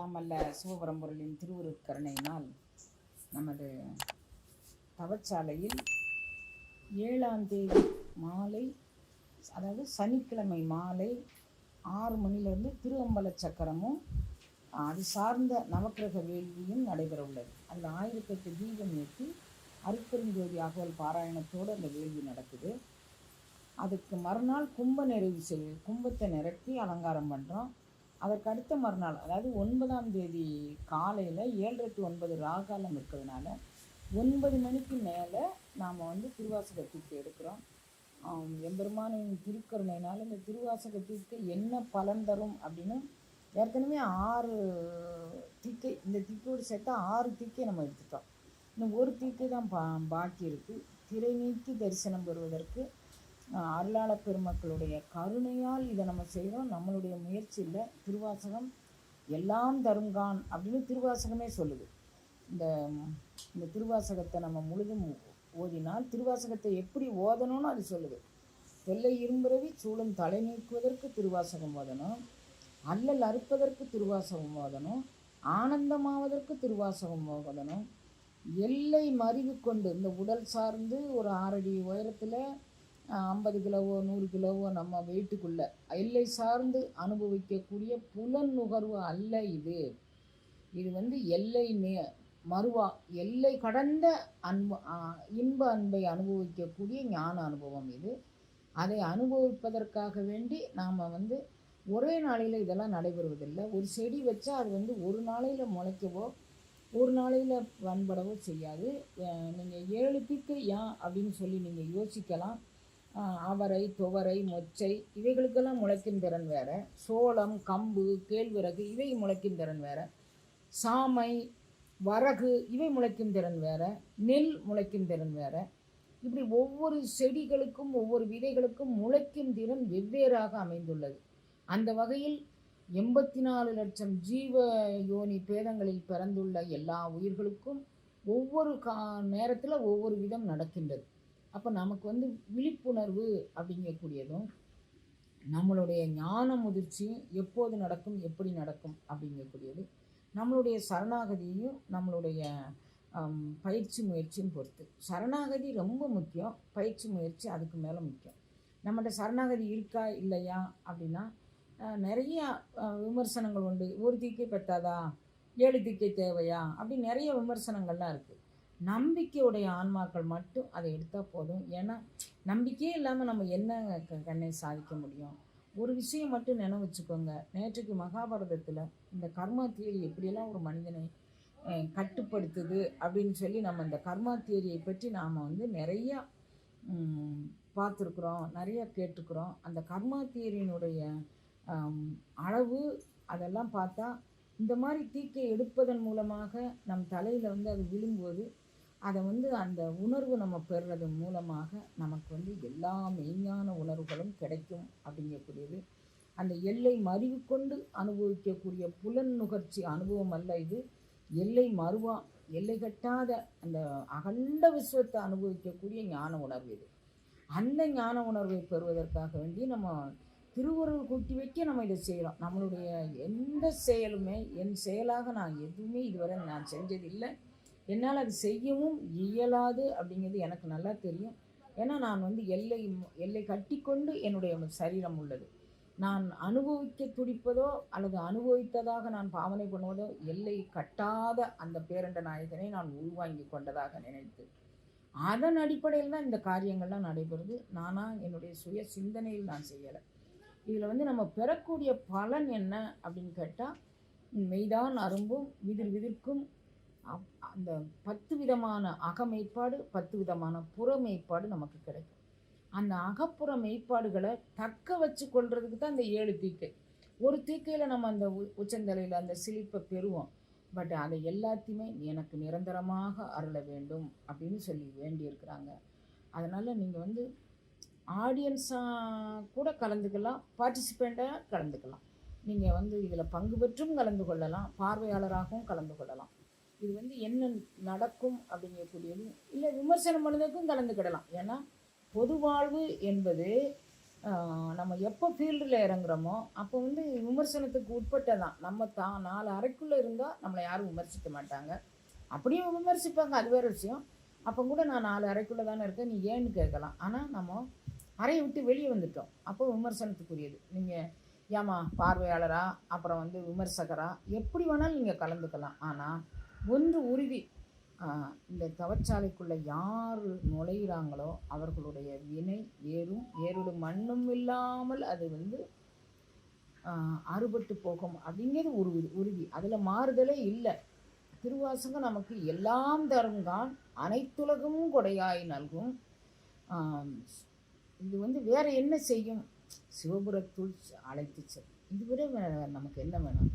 எல்லாம் வல்ல சிவபரம்பொருளின் திருவுருட்கருணையினால் நமது தவச்சாலையில் ஏழாம் தேதி மாலை அதாவது சனிக்கிழமை மாலை ஆறு மணிலேருந்து திருவம்பல சக்கரமும் அது சார்ந்த நவக்கிரக வேள்வியும் நடைபெற உள்ளது. அதில் ஆயிரத்தெட்டு தீபம் ஏற்றி அருப்பெருஞ்சோதி அகவல் பாராயணத்தோடு அந்த வேள்வி நடக்குது. அதுக்கு மறுநாள் கும்ப நிறைவு செய் கும்பத்தை நிரப்பி அலங்காரம் பண்ணுறோம் அதற்கு அடுத்த மறுநாள் அதாவது ஒன்பதாம் தேதி காலையில் ஏழரை டு ஒன்பது ராகாலம் இருக்கிறதுனால ஒன்பது மணிக்கு மேலே நாம் வந்து திருவாசகத்திற்கு எடுக்கிறோம். எம்பெருமானின் திருக்கருணையினால் இந்த திருவாசகத்திற்கு என்ன பலன் தரும் அப்படின்னு ஏற்கனவே ஆறு திக்கை இந்த திக்கையோடு சேர்த்தா ஆறு திக்கை நம்ம எடுத்துட்டோம். இன்னும் ஒரு திக்கை தான் பா பாக்கி இருக்குது திரை நீக்கி தரிசனம் பெறுவதற்கு அருளாள அருளாளப் பெருமக்களுடைய கருணையால் இதை நம்ம செய்கிறோம் நம்மளுடைய முயற்சியில் திருவாசகம் எல்லாம் தருங்கான் அப்படின்னு திருவாசகமே சொல்லுது. இந்த இந்த திருவாசகத்தை நம்ம முழுதும் ஓதினால் திருவாசகத்தை எப்படி ஓதணும்னு அது சொல்லுது. தெல்லை இரும்புறவி சூழும் தலை நீக்குவதற்கு திருவாசகம் ஓதணும். அல்லல் அறுப்பதற்கு திருவாசகம் ஓதணும். ஆனந்தமாவதற்கு திருவாசகம் ஓதணும். எல்லை மறிவு கொண்டு இந்த உடல் சார்ந்து ஒரு ஆறடி உயரத்தில் ஐம்பது கிலோவோ நூறு கிலோவோ நம்ம வீட்டுக்குள்ளே எல்லை சார்ந்து அனுபவிக்கக்கூடிய புலன் நுகர்வு அல்ல இது. இது வந்து எல்லை நே மறுவா எல்லை கடந்த அன்பு இன்ப அன்பை அனுபவிக்கக்கூடிய ஞான அனுபவம் இது. அதை அனுபவிப்பதற்காக வேண்டி நாம் வந்து ஒரே நாளையில் இதெல்லாம் நடைபெறுவதில்லை. ஒரு செடி வச்சா அது வந்து ஒரு நாளையில் முளைக்கவோ ஒரு நாளையில் பண்படவோ செய்யாது. நீங்கள் ஏழு தீக்கு ஏன் அப்படின்னு சொல்லி நீங்கள் யோசிக்கலாம். அவரை துவரை மொச்சை இவைகளுக்கெல்லாம் முளைக்கும் திறன் வேறு. சோளம் கம்பு கேழ்வரகு இவை முளைக்கும் திறன் வேற. சாமை வரகு இவை முளைக்கும் திறன் வேற. நெல் முளைக்கும் திறன் வேற. இப்படி ஒவ்வொரு செடிகளுக்கும் ஒவ்வொரு விதைகளுக்கும் முளைக்கும் திறன் வெவ்வேறாக அமைந்துள்ளது. அந்த வகையில் எண்பத்தி நாலு லட்சம் ஜீவ யோனி பேதங்களில் பிறந்துள்ள எல்லா உயிர்களுக்கும் ஒவ்வொரு கா நேரத்தில் ஒவ்வொரு விதம் நடக்கின்றது. அப்போ நமக்கு வந்து விழிப்புணர்வு அப்படிங்கக்கூடியதும் நம்மளுடைய ஞான முதிர்ச்சியும் எப்போது நடக்கும் எப்படி நடக்கும் அப்படிங்கக்கூடியது நம்மளுடைய சரணாகதியையும் நம்மளுடைய பயிற்சி முயற்சியும் பொறுத்து. சரணாகதி ரொம்ப முக்கியம் பயிற்சி முயற்சி அதுக்கு மேலே முக்கியம். நம்மகிட்ட சரணாகதி இருக்கா இல்லையா அப்படின்னா நிறைய விமர்சனங்கள் உண்டு. ஒரு தீக்கை பெற்றாதா ஏழு தீக்கை தேவையா? அப்படி நிறைய விமர்சனங்கள்லாம் இருக்குது நம்பிக்கையுடைய ஆன்மாக்கள் மட்டும் அதை எடுத்தால் போதும். ஏன்னா நம்பிக்கையே இல்லாமல் நம்ம என்ன க- கண்ணை சாதிக்க முடியும்? ஒரு விஷயம் மட்டும் நினைவு வச்சுக்கோங்க. நேற்றுக்கு மகாபாரதத்தில் இந்த கர்மா தியரி எப்படியெல்லாம் ஒரு மனிதனை கட்டுப்படுத்துது அப்படின்னு சொல்லி நம்ம இந்த கர்மா தியரியை பற்றி நாம் வந்து நிறையா பார்த்துருக்குறோம். நிறையா கேட்டுக்கிறோம் அந்த கர்மா தியரியினுடைய அளவு அதெல்லாம் பார்த்தா இந்த மாதிரி தீக்கை எடுப்பதன் மூலமாக நம் தலையில் வந்து அது விழும்போது அதை வந்து அந்த உணர்வு நம்ம பெறுறது மூலமாக நமக்கு வந்து எல்லா மெய்ஞான உணர்வுகளும் கிடைக்கும் அப்படிங்கக்கூடியது. அந்த எல்லை மறிவு கொண்டு அனுபவிக்கக்கூடிய புலன் நுகர்ச்சி அனுபவம் அல்ல இது. எல்லை மறுவா எல்லை கட்டாத அந்த அகண்ட விஸ்வத்தை அனுபவிக்கக்கூடிய ஞான உணர்வு இது. அந்த ஞான உணர்வை பெறுவதற்காக வேண்டி நம்ம திருவுருள் கூட்டி வைக்க நம்ம இதை செய்கிறோம் நம்மளுடைய எந்த செயலுமே என் செயலாக நான் எதுவுமே இதுவரை நான் செஞ்சதில்லை. என்னால் அது செய்யவும் இயலாது அப்படிங்கிறது எனக்கு நல்லா தெரியும். ஏன்னா நான் வந்து எல்லை எல்லை கட்டிக்கொண்டு என்னுடைய சரீரம் உள்ளது. நான் அனுபவிக்க துடிப்பதோ அல்லது அனுபவித்ததாக நான் பாவனை பண்ணுவதோ எல்லை கட்டாத அந்த பேரண்ட நாயகனை நான் உள்வாங்கி கொண்டதாக நினைத்து. அதன் அடிப்படையில் தான் இந்த காரியங்கள்லாம் நடைபெறுது. நானாக என்னுடைய சுய சிந்தனையில் நான் செய்யலை. இதில் வந்து நம்ம பெறக்கூடிய பலன் என்ன அப்படின்னு கேட்டால் மெய்தான் அரும்பும் விதிர் விதிர்க்கும் அந்த பத்து விதமான அகமேற்பாடு பத்து விதமான புறமேற்பாடு நமக்கு கிடைக்கும். அந்த அகப்புற மெய்ப்பாடுகளை தக்க வச்சு கொள்றதுக்கு தான் இந்த ஏழு தீக்கை. ஒரு தீக்கையில் நம்ம அந்த உ- உச்சந்தலையில் அந்த சிலிப்பை பெறுவோம். பட் அதை எல்லாத்தையுமே எனக்கு நிரந்தரமாக அருள வேண்டும் அப்படின்னு சொல்லி வேண்டியிருக்கிறாங்க. அதனால் நீங்கள் வந்து ஆடியன்ஸாக கூட கலந்துக்கலாம் பார்ட்டிசிபெண்ட்டாக கலந்துக்கலாம். நீங்கள் வந்து இதில் பங்கு பெற்றும் கலந்து கொள்ளலாம் பார்வையாளராகவும் கலந்து கொள்ளலாம். இது வந்து என்ன நடக்கும் அப்படிங்கக்கூடியது. இல்லை விமர்சனம் பண்ணதுக்கும் கலந்துக்கிடலாம். ஏன்னா பொது வாழ்வு என்பது நம்ம எப்போ ஃபீல்டில் இறங்குறோமோ அப்போ வந்து விமர்சனத்துக்கு உட்பட்டதான். நம்ம தா நாலு அறைக்குள்ளே இருந்தால் நம்மளை யாரும் விமர்சிக்க மாட்டாங்க. அப்படியும் விமர்சிப்பாங்க அது வேறு விஷயம். அப்போ கூட நான் நாலு அறைக்குள்ளே தானே இருக்கேன் நீ ஏன்னு கேட்கலாம். ஆனால் நம்ம அறையை விட்டு வெளியே வந்துட்டோம். அப்போ விமர்சனத்துக்குரியது. நீங்கள் ஏமா பார்வையாளராக அப்புறம் வந்து விமர்சகராக எப்படி வேணாலும் நீங்கள் கலந்துக்கலாம். ஆனால் ஒன்று உறுதி இந்த தவச்சாலைக்குள்ளே யார் நுழையிறாங்களோ அவர்களுடைய வினை ஏறும். ஏறுடும் மண்ணும் இல்லாமல் அது வந்து அறுபட்டு போகும். அப்படிங்கிறது உறுதி உறுதி அதில் மாறுதலே இல்லை. திருவாசகம் நமக்கு எல்லாம் தருங்கான் அனைத்துலகமும் கொடையாய் நல்கும். இது வந்து வேறு என்ன செய்யும்? சிவபுரத்துள் அழைத்து செல் இது விட நமக்கு என்ன வேணும்?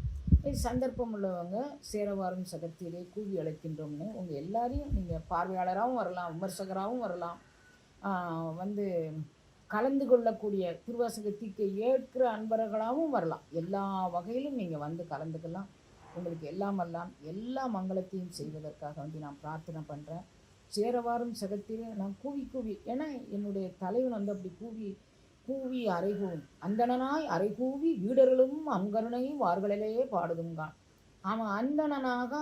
சந்தர்ப்பம் உள்ளவங்க சேரவாரும் சகத்திலே கூவி அழைக்கின்றோம்னு உங்கள் எல்லாரையும் நீங்கள் பார்வையாளராகவும் வரலாம் விமர்சகராகவும் வரலாம். வந்து கலந்து கொள்ளக்கூடிய திருவாசகத்திற்கு ஏற்கிற அன்பர்களாகவும் வரலாம். எல்லா வகையிலும் நீங்கள் வந்து கலந்துக்கலாம். உங்களுக்கு எல்லாம் எல்லாம் எல்லா மங்களத்தையும் செய்வதற்காக வந்து நான் பிரார்த்தனை பண்ணுறேன் சேரவாரும் சகத்திலே நான் கூவி கூவி ஏன்னா என்னுடைய தலைவன் வந்து அப்படி கூவி கூவி அறைகூவும். அந்தணனாய் அறைகூவி வீடர்களும் அங்கருணையும் வார்களிலேயே பாடுதுங்கான் அவன் அந்தணனாக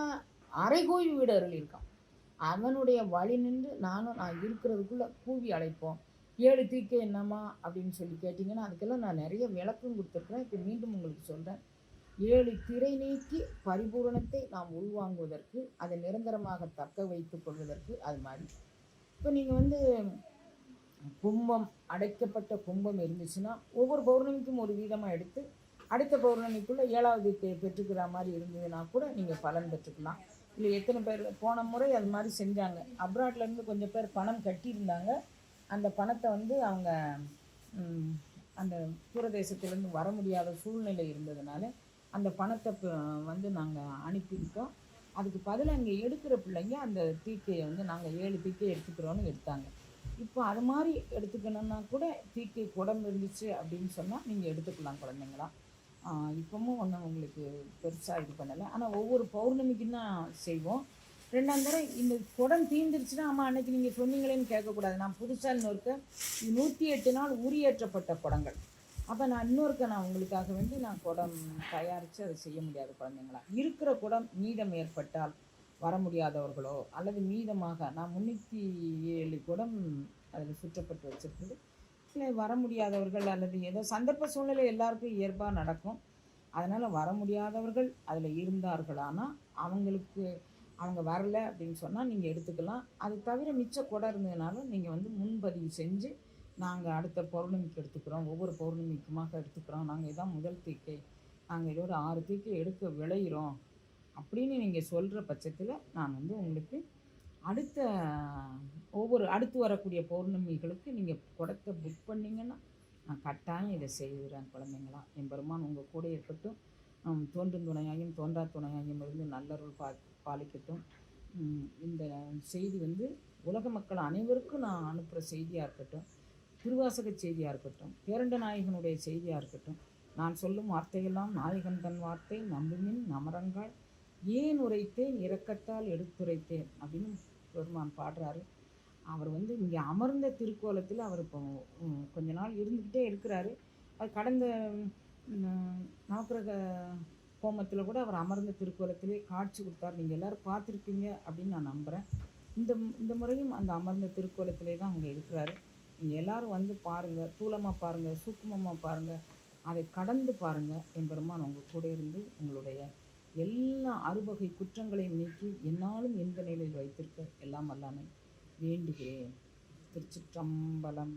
அறைகூவி வீடர்கள் இருக்கான். அவனுடைய வழி நின்று நானும் நான் இருக்கிறதுக்குள்ள கூவி அழைப்போம். ஏழு தீக்க என்னம்மா? அப்படின்னு சொல்லி கேட்டிங்கன்னா அதுக்கெல்லாம் நான் நிறைய விளக்கம் கொடுத்துருக்குறேன். இப்போ மீண்டும் உங்களுக்கு சொல்கிறேன் ஏழு திரை நீக்கி பரிபூரணத்தை நாம் உள்வாங்குவதற்கு அதை நிரந்தரமாக தக்க வைத்துக் கொள்வதற்கு அது மாதிரி. இப்போ நீங்கள் வந்து கும்பம் அடைக்கப்பட்ட கும்பம் இருந்துச்சுன்னா ஒவ்வொரு பௌர்ணமிக்கும் ஒரு வீதமாக எடுத்து அடுத்த பௌர்ணமிக்குள்ளே ஏழாவது பெ- பெற்றுக்கிற மாதிரி இருந்ததுன்னா கூட நீங்கள் பலன் பெற்றுக்கலாம். இல்லை எத்தனை பேர் போன முறை அது மாதிரி செஞ்சாங்க. அப்ராட்லேருந்து கொஞ்சம் பேர் பணம் கட்டியிருந்தாங்க. அந்த பணத்தை வந்து அவங்க அந்த தூரதேசத்துலேருந்து வர முடியாத சூழ்நிலை இருந்ததுனால அந்த பணத்தை வந்து நாங்கள் அனுப்பியிருக்கோம். அதுக்கு பதிலாக அங்கே எடுக்கிற பிள்ளைங்க அந்த தீக்கையை வந்து நாங்கள் ஏழு தீக்கையை எடுத்துக்கிறோன்னு எடுத்தாங்க. இப்போ அது மாதிரி எடுத்துக்கணுன்னா கூட தீக்கை குடம் இருந்துச்சு அப்படின்னு சொன்னால் நீங்கள் எடுத்துக்கலாம் குழந்தைங்களா. இப்போவும் இப்பவும் ஒன்றும் உங்களுக்கு பெருசாக இது பண்ணலை. ஆனால் ஒவ்வொரு பௌர்ணமிக்கும் தான் செய்வோம். ரெண்டாம் தடவை இந்த குடம் தீந்துருச்சுன்னா ஆமாம் அன்னைக்கு நீங்கள் சொன்னீங்களேன்னு கேட்கக்கூடாது. நான் புதுசாக இன்னொருக்க நூற்றி எட்டு நாள் உரியேற்றப்பட்ட குடங்கள். அப்போ நான் இன்னொருக்க நான் உங்களுக்காக வேண்டி நான் குடம் தயாரித்து அதை செய்ய முடியாது குழந்தைங்களா. இருக்கிற குடம் மீதம் ஏற்பட்டால் வர முடியாதவர்களோ அல்லது மீதமாக நான் முந்நூற்றி ஏழு குடம் அதில் சுற்றப்பட்டு வச்சிருக்குது இல்லை வர முடியாதவர்கள் அல்லது ஏதோ சந்தர்ப்ப சூழ்நிலை எல்லாருக்கும் இயல்பாக நடக்கும். அதனால் வர முடியாதவர்கள் அதில் இருந்தார்களானால் அவங்களுக்கு அவங்க வரல அப்படின்னு சொன்னால் நீங்கள் எடுத்துக்கலாம். அது தவிர மிச்ச குடம் இருந்ததுனாலும் நீங்கள் வந்து முன்பதிவு செஞ்சு நாங்கள் அடுத்த பௌர்ணமிக்கு எடுத்துக்கிறோம். ஒவ்வொரு பௌர்ணமிக்குமாக எடுத்துக்கிறோம். நாங்கள் இதான் முதல் தீக்கை. நாங்கள் இதோட ஆறு தீக்கை எடுக்க விளையிறோம். அப்படின்னு நீங்கள் சொல்கிற பட்சத்தில் நான் வந்து உங்களுக்கு அடுத்த ஒவ்வொரு அடுத்து வரக்கூடிய பௌர்ணமிகளுக்கு நீங்கள் குடத்தை புக் பண்ணிங்கன்னா நான் கட்டாயம் இதை செய்கிறேன் குழந்தைங்களா. என் பெருமான் உங்கள் கூட இருக்கட்டும். தோன்றும் துணையாயும் தோன்றா துணையாயும் இருந்து நல்லருள் பா பாலிக்கட்டும். இந்த செய்தி வந்து உலக மக்கள் அனைவருக்கும் நான் அனுப்புகிற செய்தியாக இருக்கட்டும் திருவாசக செய்தியாக இருக்கட்டும் பேரண்ட நாயகனுடைய செய்தியாக இருக்கட்டும் நான் சொல்லும் வார்த்தையெல்லாம் நாயகன் தன் வார்த்தை நம்புமின் நமரங்கள் ஏன் உரைத்தேன்? இறக்கத்தால் எடுத்துரைத்தேன் அப்படின்னு பெருமான் பாடுறாரு. அவர் வந்து இங்கே அமர்ந்த திருக்கோலத்தில் அவர் இப்போ கொஞ்ச நாள் இருந்துக்கிட்டே இருக்கிறாரு. அது கடந்த நவக்கிரக ஹோமத்தில் கூட அவர் அமர்ந்த திருக்கோலத்திலே காட்சி கொடுத்தார். நீங்கள் எல்லோரும் பார்த்துருப்பீங்க அப்படின்னு நான் நம்புகிறேன் இந்த இந்த முறையும் அந்த அமர்ந்த திருக்கோலத்திலே தான் அங்கே இருக்கிறாரு. நீங்கள் எல்லாரும் வந்து பாருங்கள் தூளமாக பாருங்கள் சூக்குமமாக பாருங்கள் அதை கடந்து பாருங்கள் என் பெருமான் உங்கள் கூட இருந்து உங்களுடைய எல்லா அறுவகை குற்றங்களையும் நீக்கி என்னாலும் எந்த நிலையில் வைத்திருக்க எல்லாம் வல்லாமை வேண்டுகிறேன். திருச்சிற்றம்பலம்.